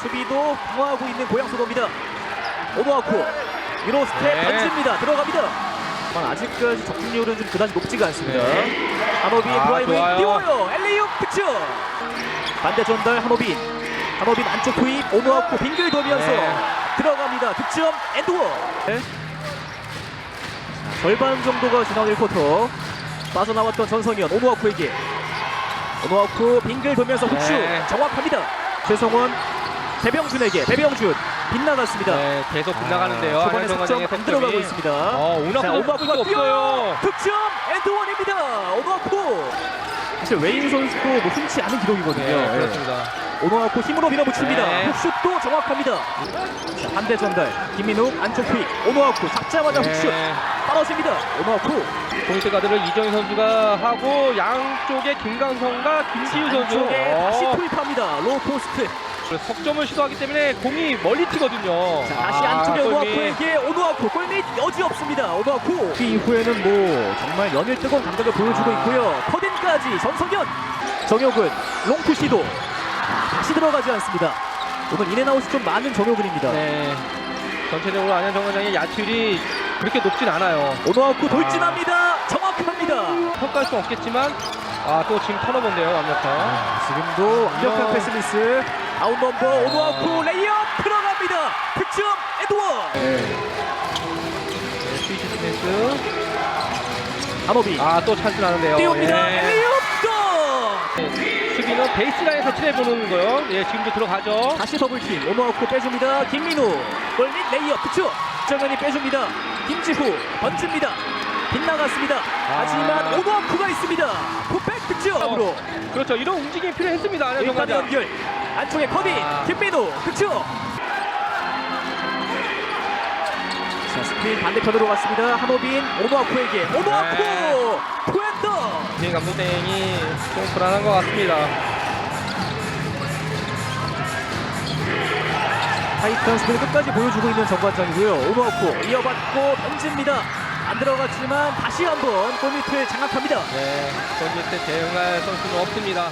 수비도 강화하고 있는 고양 소도입니다. 오노아쿠 위로 스텝 네. 던집니다. 들어갑니다. 하지만 아직까지 적중률은 좀 그다지 높지가 않습니다. 네. 한호빈 아, 드라이브인 좋아요. 띄워요. 엘리육 득점. 반대 전달 한호빈. 한호빈 안쪽 투입 오노아쿠 빙글 돌면서 네. 들어갑니다. 득점 엔드워. 네. 자, 절반 정도가 지난 1쿼터 빠져나왔던 전성현 오노아쿠에게 오노아쿠 빙글 돌면서 후추 네. 정확합니다. 최성원 배병준에게 배병준 빗나갔습니다. 네, 계속 빗나가는데요. 아, 초반에 석점 안 들어가고. 있습니다. 어, 자, 오나쿠 오바쿠가 선수가 뛰어요. 없어요. 득점 엔드원입니다. 오노아쿠. 사실 웨인 선수도 뭐 흔치 않은 기록이거든요. 네, 그렇습니다. 오노아쿠 힘으로 밀어붙입니다. 네. 훅슛도 정확합니다. 자, 반대 전달 김민욱 안쪽 투입 오노아쿠 잡자마자 훅슛 네, 떨어집니다. 오노아쿠 포인트 가드를 이정희 선수가 하고 양쪽에 김강성과 김지우 선수. 안쪽에 어, 다시 투입합니다. 로우 포스트. 그래서 석점을 시도하기 때문에 공이 멀리 튀거든요. 자, 다시 아, 안쪽에 골밑. 오노아쿠에게 오노아쿠 골밑 여지 없습니다. 오노아쿠 그 이후에는 뭐 정말 연일 뜨거운 감각을 보여주고 아. 있고요. 커딘까지 전성현 정효근 롱투 시도 다시 들어가지 않습니다. 오늘 인앤아웃이 좀 많은 정효근입니다. 네. 전체적으로 안현 정 관장의 야투율이 그렇게 높진 않아요. 오노아쿠 돌진합니다. 정확합니다. 평가할 수 없겠지만 아 또 지금 턴오버인데요 완벽한. 지금도 완벽한. 패스 미스. 다운 넘버 오노아쿠 레이업 들어갑니다. 득점 에드워. 네, 스위치 디펜스. 한호비 아 또 찬스 나는데요. 띄웁니다. 예. 레이업. 네, 수비는 베이스라인에서 칠해보는 거요. 예, 지금도 들어가죠. 다시 더블팀 오노아쿠 빼줍니다 김민우 골밑 레이업 득점 정현이 빼줍니다 김지후 던집니다 빗나갔습니다 하지만 오노아쿠가 있습니다 득점으로 그렇죠. 이런 움직임이 필요했습니다. 안현정. 연결 안쪽에 커디 아. 김민우 득점 자 스크린 반대편으로 갔습니다 한호빈 오노아쿠에게 오노아쿠 네. 투엔더 김 감독생이 좀 불안한 것 같습니다. 타이탄 스를 끝까지 보여주고 있는 정관장이고요. 오버워크 이어받고 던집니다. 안 들어갔지만 다시 한번 골밑을 장악합니다. 네, 때 대응할 선수는 없습니다.